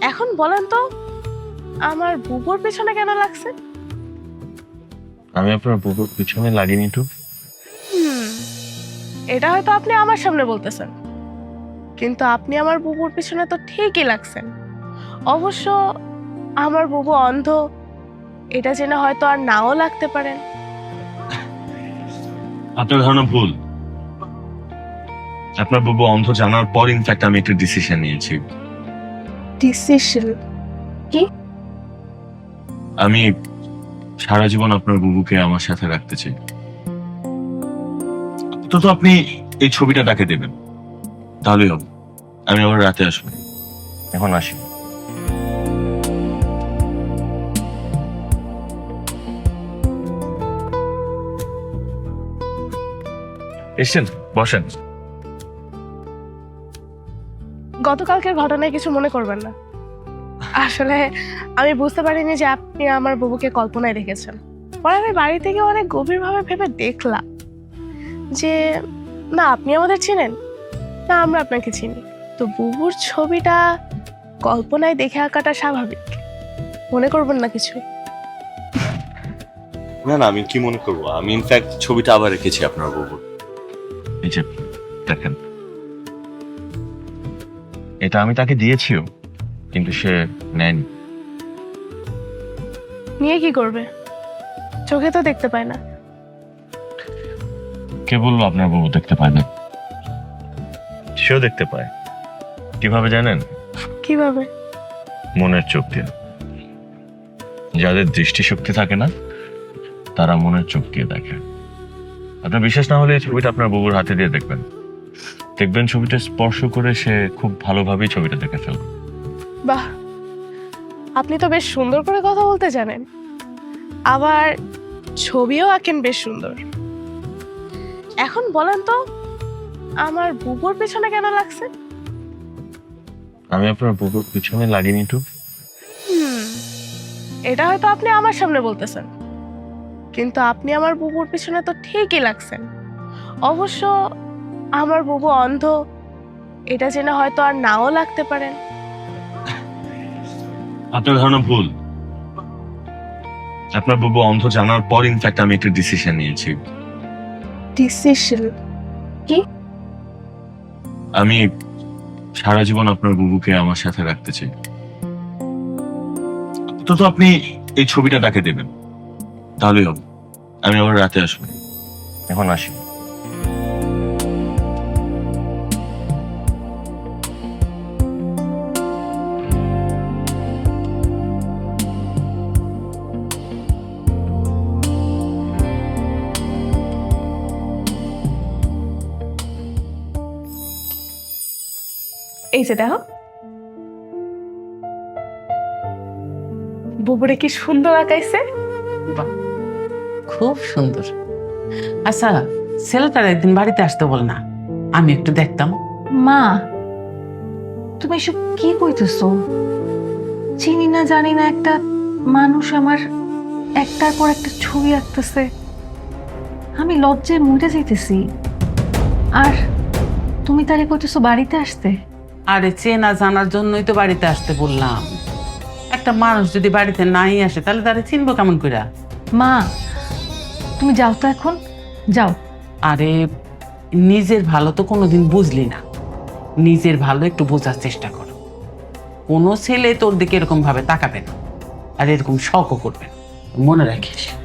এখন বলেন তো আমার বুবুর পেছনে কেন লাগছে? আমি আপনার বুকুর পিছনে লাগিনি তো। এটা হয়তো আপনি আমার সামনে বলতেছেন। কিন্তু আপনি আমার বুবুর পিছনে তো ঠিকই লাগছেন। অবশ্য আমার বুবু অন্ধ এটা জেনে হয়তো আর নাও লাগতে পারেন। আপনার ধারণা ভুল। আপনার বুবু অন্ধ জানার পর ইনফ্যাক্ট আমি একটা ডিসিশন নিয়েছি। ডিসিশন আমি সারা জীবন আপনার বুবুকে আমার সাথে রাখতে চাই। তো তো আপনি এই ছবিটা তাকে দেবেন। তাহলেই হবে। আমি আবার রাতে আসব। এখন আসি। এসছেন? বসেন। গতকালকের ঘটনায় কিছু মনে করবেন না। আসলে আমি বুঝতে পারিনি যে আপনি আমার বুবুকে কল্পনায় রেখেছেন। পরে আমি বাড়ি থেকে অনেক গভীরভাবে ভেবে দেখলাম যে না আপনি আমাদের চিনেন। না আমরা আপনাকে চিনি। তো বুবুর ছবিটা কল্পনায় দেখে আঁকাটা স্বাভাবিক। মনে করবেন না কিছু? না না আমি কি মনে করব? আমি ইনফ্যাক্ট ছবিটা আবার রেখেছি আপনার বুবুর। এই যে দেখেন। এটা আমি তাকে দিয়েছিও কিন্তু সে নেয়নি। নিয়ে কি করবে? চোখে তো দেখতে পায় না। কে বলল আপনার বাবু দেখতে পায় না? সেও দেখতে পায়। কীভাবে জানেন? কীভাবে? মনের চোখ দিয়ে। যাদের দৃষ্টিশক্তি থাকে না তারা মনের চোখ দিয়ে দেখে। আপনার বিশ্বাস না হলে এই ছবিটা আপনার বাবুর হাতে দিয়ে দেখবেন। দেখবেন ছবিটা স্পর্শ করে সে খুব ভালোভাবেই ছবিটা দেখে ফেলবে। বাহ! আপনি তো বেশ সুন্দর করে কথা বলতে জানেন। আবার ছবিও আঁকেন বেশ সুন্দর। এখন বলেন তো আমার বুবুর পেছনে কেন লাগছে? আমি আপনার বুবুর পিছনে লাগিনি তো। এটা হয়তো আপনি আমার সামনে বলতেছেন। কিন্তু আপনি আমার বুবুর পিছনে তো ঠিকই লাগছেন। অবশ্য আমার বুবু অন্ধ। এটা জেনে হয়তো আর নাও লাগতে পারেন আপনার ধারণা ভুল। আপনার বুবু অন্ধ জানার পর ইনফ্যাক্ট আমি একটা ডিসিশন নিয়েছি। ডিসিশন কি? আমি সারা জীবন আপনার বুবুকে আমার সাথে রাখতে চাই। তো তো আপনি এই ছবিটা তাকে দেবেন। তাহলেই হবে। আমি আবার রাতে আসব। এখন আসি। এই যে দেখো। বুবুরে কি সুন্দর আঁকাইছে। খুব সুন্দর। আচ্ছা ছেলেটার একদিন বাড়িতে আসতে বল না আমি একটু দেখতাম। মা তুমি এসব কি কইতেছো? চিনি না জানি না একটা মানুষ আমার একটার পর একটা ছবি আঁকতেছে। আমি লজ্জায় মরে যাইতেছি। আর তুমি তারে কইতেছো বাড়িতে আসতে? আরে চেনা জানার জন্যই তো বাড়িতে আসতে বললাম। একটা মানুষ যদি বাড়িতে নাই আসে তাহলে তারে চিনবো কেমন করে মা তুমি যাও তো এখন। যাও। আরে নিজের ভালো তো কোনোদিন বুঝলি না। নিজের ভালো একটু বোঝার চেষ্টা করো। কোনো ছেলে তোর দিকে এরকম ভাবে তাকাবে না। আর এরকম শখও করবে না। মনে রাখিস।